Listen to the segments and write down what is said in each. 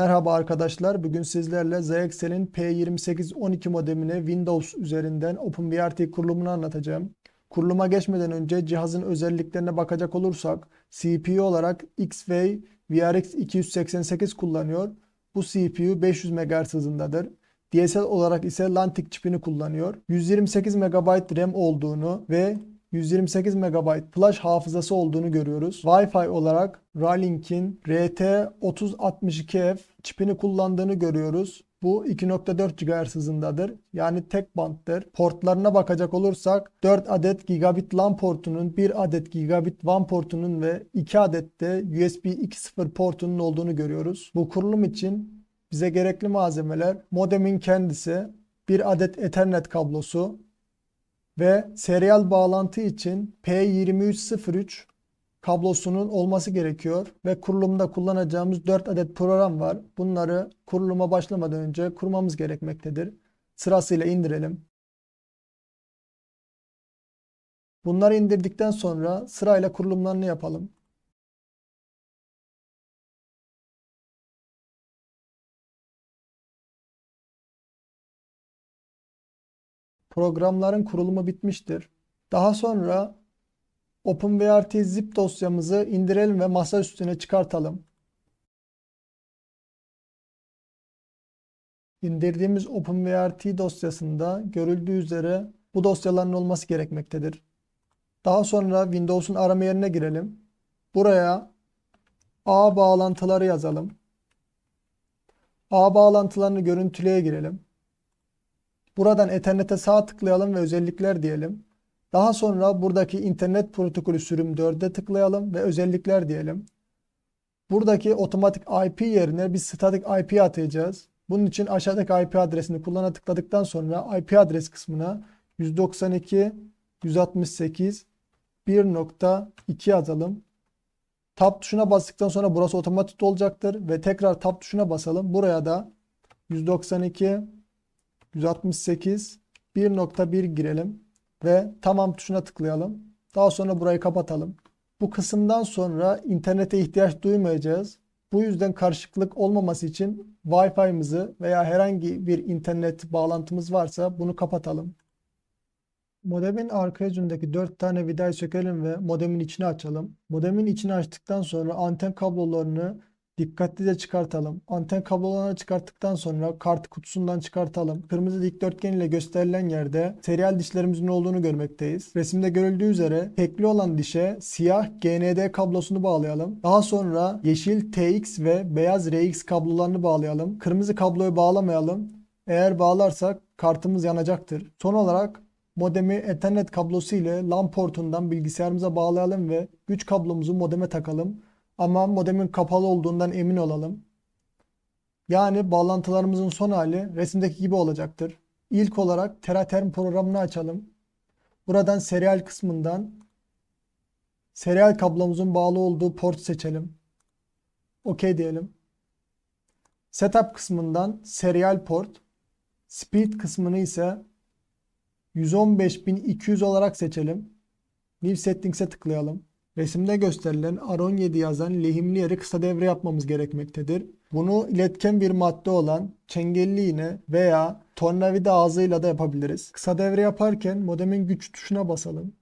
Merhaba arkadaşlar. Bugün sizlerle ZXL'in P2812 modemine Windows üzerinden OpenWRT kurulumunu anlatacağım. Kuruluma geçmeden önce cihazın özelliklerine bakacak olursak CPU olarak X-Way VRX 288 kullanıyor. Bu CPU 500 MHz hızındadır. DSL olarak ise Lantic çipini kullanıyor. 128 MB RAM olduğunu ve 128 MB flash hafızası olduğunu görüyoruz. Wi-Fi olarak Ralink'in RT3062F çipini kullandığını görüyoruz. Bu 2.4 GHz hızındadır. Yani tek banttır. Portlarına bakacak olursak 4 adet gigabit LAN portunun, 1 adet gigabit WAN portunun ve 2 adet de USB 2.0 portunun olduğunu görüyoruz. Bu kurulum için bize gerekli malzemeler modemin kendisi, 1 adet Ethernet kablosu, ve serial bağlantı için P2303 kablosunun olması gerekiyor ve kurulumda kullanacağımız 4 adet program var. Bunları kuruluma başlamadan önce kurmamız gerekmektedir. Sırasıyla indirelim. Bunları indirdikten sonra sırayla kurulumlarını yapalım. Programların kurulumu bitmiştir. Daha sonra OpenWRT zip dosyamızı indirelim ve masa üstüne çıkartalım. İndirdiğimiz OpenWRT dosyasında görüldüğü üzere bu dosyaların olması gerekmektedir. Daha sonra Windows'un arama yerine girelim. Buraya ağ bağlantıları yazalım. Ağ bağlantılarını görüntüleye girelim. Buradan Ethernet'e sağ tıklayalım ve özellikler diyelim. Daha sonra buradaki internet protokolü sürüm 4'e tıklayalım ve özellikler diyelim. Buradaki otomatik IP yerine biz statik IP atayacağız. Bunun için aşağıdaki IP adresini kullana tıkladıktan sonra IP adres kısmına 192 168 1.2 yazalım. Tab tuşuna bastıktan sonra burası otomatik olacaktır ve tekrar tab tuşuna basalım. Buraya da 192 168 1.1 girelim ve tamam tuşuna tıklayalım. Daha sonra burayı kapatalım. Bu kısımdan sonra internete ihtiyaç duymayacağız. Bu yüzden karışıklık olmaması için Wi-Fi'mizi veya herhangi bir internet bağlantımız varsa bunu kapatalım. Modemin arka yüzündeki 4 tane vidayı sökelim ve modemin içini açalım. Modemin içini açtıktan sonra anten kablolarını dikkatlice çıkartalım. Anten kablolarını çıkarttıktan sonra kart kutusundan çıkartalım. Kırmızı dikdörtgen ile gösterilen yerde serial dişlerimizin olduğunu görmekteyiz. Resimde görüldüğü üzere tekli olan dişe siyah GND kablosunu bağlayalım. Daha sonra yeşil TX ve beyaz RX kablolarını bağlayalım. Kırmızı kabloyu bağlamayalım. Eğer bağlarsak kartımız yanacaktır. Son olarak modemi Ethernet kablosu ile LAN portundan bilgisayarımıza bağlayalım ve güç kablomuzu modeme takalım. Ama modemin kapalı olduğundan emin olalım. Yani bağlantılarımızın son hali resimdeki gibi olacaktır. İlk olarak Teraterm programını açalım. Buradan serial kısmından serial kablomuzun bağlı olduğu port seçelim. OK diyelim. Setup kısmından serial port, speed kısmını ise 115.200 olarak seçelim. New Settings'e tıklayalım. Resimde gösterilen R17 yazan lehimli yeri kısa devre yapmamız gerekmektedir. Bunu iletken bir madde olan çengelli iğne veya tornavida ağzıyla da yapabiliriz. Kısa devre yaparken modemin güç tuşuna basalım.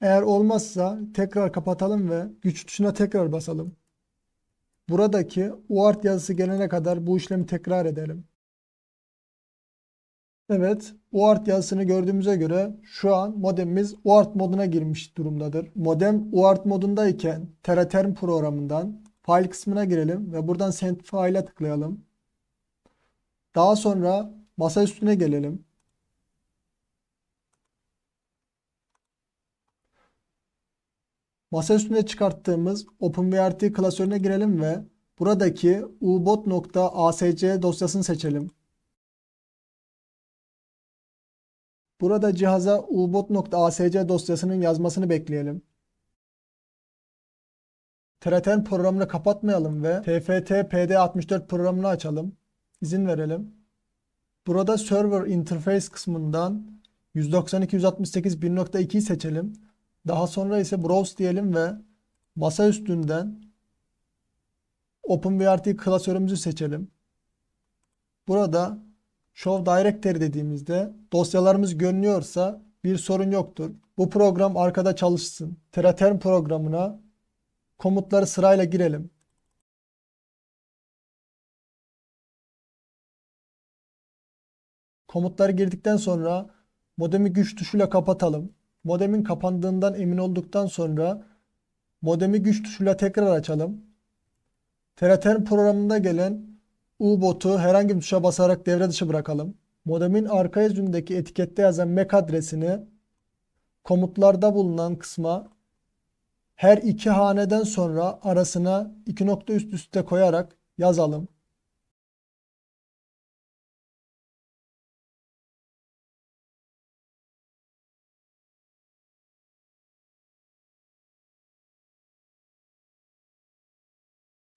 Eğer olmazsa tekrar kapatalım ve güç tuşuna tekrar basalım. Buradaki UART yazısı gelene kadar bu işlemi tekrar edelim. Evet, UART yazısını gördüğümüze göre şu an modemimiz UART moduna girmiş durumdadır. Modem UART modundayken Teraterm programından file kısmına girelim ve buradan send file'a tıklayalım. Daha sonra masa üstüne gelelim. Masa üstüne çıkarttığımız OpenWRT klasörüne girelim ve buradaki ubot.asc dosyasını seçelim. Burada cihaza ubot.asc dosyasının yazmasını bekleyelim. Treten programını kapatmayalım ve tft pd64 programını açalım. İzin verelim. Burada Server Interface kısmından 192.168.1.2'yi seçelim. Daha sonra ise Browse diyelim ve masa üstünden OpenWrt klasörümüzü seçelim. Burada Show Directory dediğimizde dosyalarımız görünüyorsa bir sorun yoktur. Bu program arkada çalışsın. Teraterm programına komutları sırayla girelim. Komutları girdikten sonra modemi güç tuşuyla kapatalım. Modemin kapandığından emin olduktan sonra modemi güç tuşuyla tekrar açalım. Teraterm programında gelen U-botu herhangi bir tuşa basarak devre dışı bırakalım. Modemin arka yüzündeki etikette yazan MAC adresini komutlarda bulunan kısma her iki haneden sonra arasına iki nokta üst üste koyarak yazalım.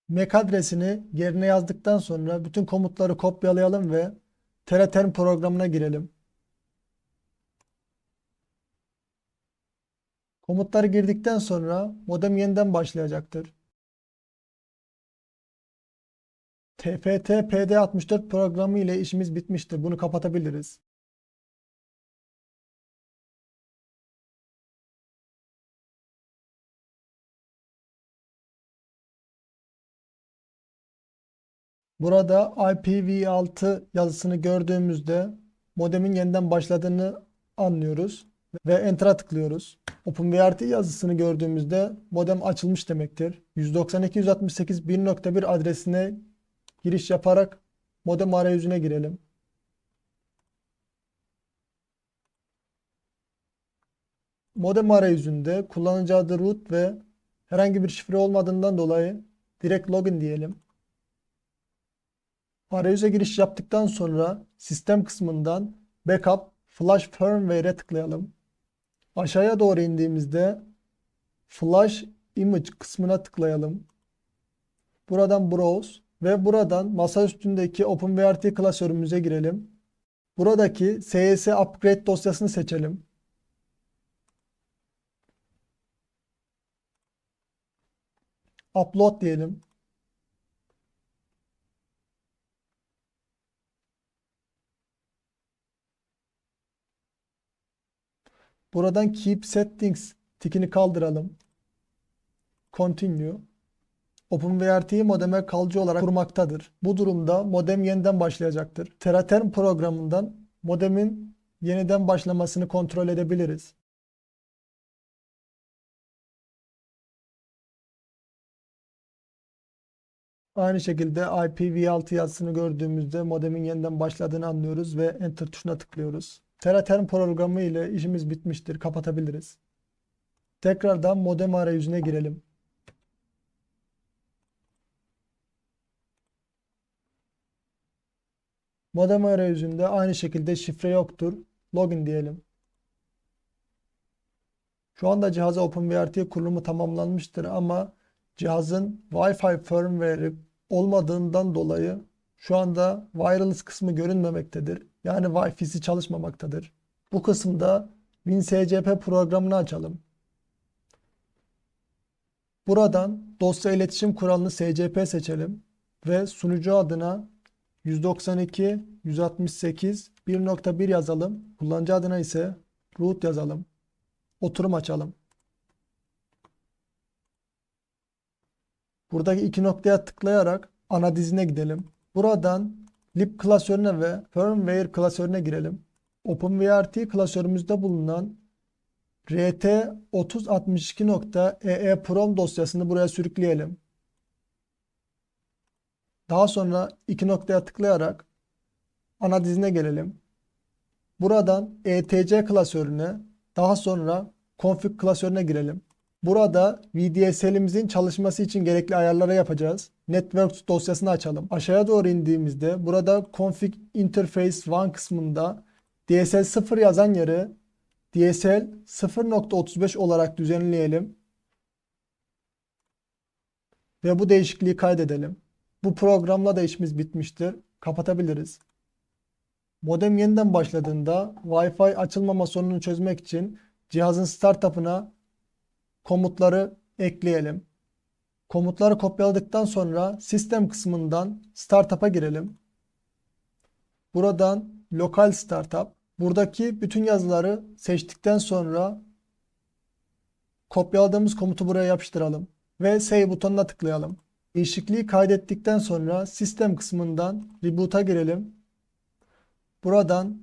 MAC adresini yerine yazdıktan sonra bütün komutları kopyalayalım ve Teraterm programına girelim. Komutları girdikten sonra modem yeniden başlayacaktır. TFT PD64 programı ile işimiz bitmiştir. Bunu kapatabiliriz. Burada IPv6 yazısını gördüğümüzde modemin yeniden başladığını anlıyoruz ve Enter'a tıklıyoruz. OpenWrt yazısını gördüğümüzde modem açılmış demektir. 192.168.1.1 adresine giriş yaparak modem arayüzüne girelim. Modem arayüzünde kullanıcı adı root ve herhangi bir şifre olmadığından dolayı direkt login diyelim. Arayüze giriş yaptıktan sonra sistem kısmından Backup Flash Firmware'e tıklayalım. Aşağıya doğru indiğimizde Flash Image kısmına tıklayalım. Buradan Browse ve buradan masa üstündeki OpenWrt klasörümüze girelim. Buradaki CS Upgrade dosyasını seçelim. Upload diyelim. Buradan Keep Settings tikini kaldıralım. Continue. OpenWRT'yi modeme kalıcı olarak kurmaktadır. Bu durumda modem yeniden başlayacaktır. Teraterm programından modemin yeniden başlamasını kontrol edebiliriz. Aynı şekilde IPv6 yazısını gördüğümüzde modemin yeniden başladığını anlıyoruz ve Enter tuşuna tıklıyoruz. Teraterm programı ile işimiz bitmiştir. Kapatabiliriz. Tekrardan modem arayüzüne girelim. Modem arayüzünde aynı şekilde şifre yoktur. Login diyelim. Şu anda cihaza OpenWrt kurulumu tamamlanmıştır ama cihazın Wi-Fi firmware olmadığından dolayı şu anda wireless kısmı görünmemektedir. Yani Wi-Fi'si çalışmamaktadır. Bu kısımda WinSCP programını açalım. Buradan dosya iletişim kuralını SCP seçelim ve sunucu adına 192 168 1.1 yazalım. Kullanıcı adına ise root yazalım. Oturum açalım. Buradaki iki noktaya tıklayarak ana dizine gidelim. Buradan lib klasörüne ve firmware klasörüne girelim. OpenWrt klasörümüzde bulunan rt3062.eeprom dosyasını buraya sürükleyelim. Daha sonra iki noktaya tıklayarak ana dizine gelelim. Buradan etc klasörüne daha sonra config klasörüne girelim. Burada VDSL'imizin çalışması için gerekli ayarları yapacağız. Networks dosyasını açalım. Aşağıya doğru indiğimizde burada Config Interface 1 kısmında DSL 0 yazan yeri DSL 0.35 olarak düzenleyelim. Ve bu değişikliği kaydedelim. Bu programla da işimiz bitmiştir. Kapatabiliriz. Modem yeniden başladığında Wi-Fi açılmama sorununu çözmek için cihazın startup'ına komutları ekleyelim. Komutları kopyaladıktan sonra sistem kısmından Startup'a girelim. Buradan Lokal Startup. Buradaki bütün yazıları seçtikten sonra kopyaladığımız komutu buraya yapıştıralım ve Save butonuna tıklayalım. Değişikliği kaydettikten sonra sistem kısmından Reboot'a girelim. Buradan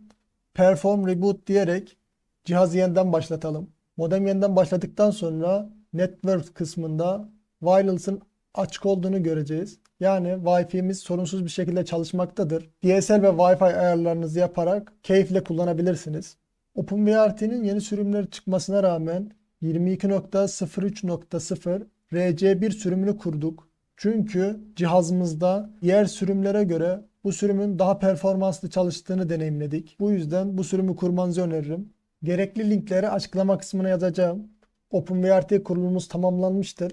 Perform Reboot diyerek cihazı yeniden başlatalım. Modem yeniden başladıktan sonra Network kısmında wireless'ın açık olduğunu göreceğiz. Yani Wi-Fi'miz sorunsuz bir şekilde çalışmaktadır. DSL ve Wi-Fi ayarlarınızı yaparak keyifle kullanabilirsiniz. OpenWRT'nin yeni sürümleri çıkmasına rağmen 22.03.0 RC1 sürümünü kurduk. Çünkü cihazımızda diğer sürümlere göre bu sürümün daha performanslı çalıştığını deneyimledik. Bu yüzden bu sürümü kurmanızı öneririm. Gerekli linkleri açıklama kısmına yazacağım. OpenWRT kurulumumuz tamamlanmıştır.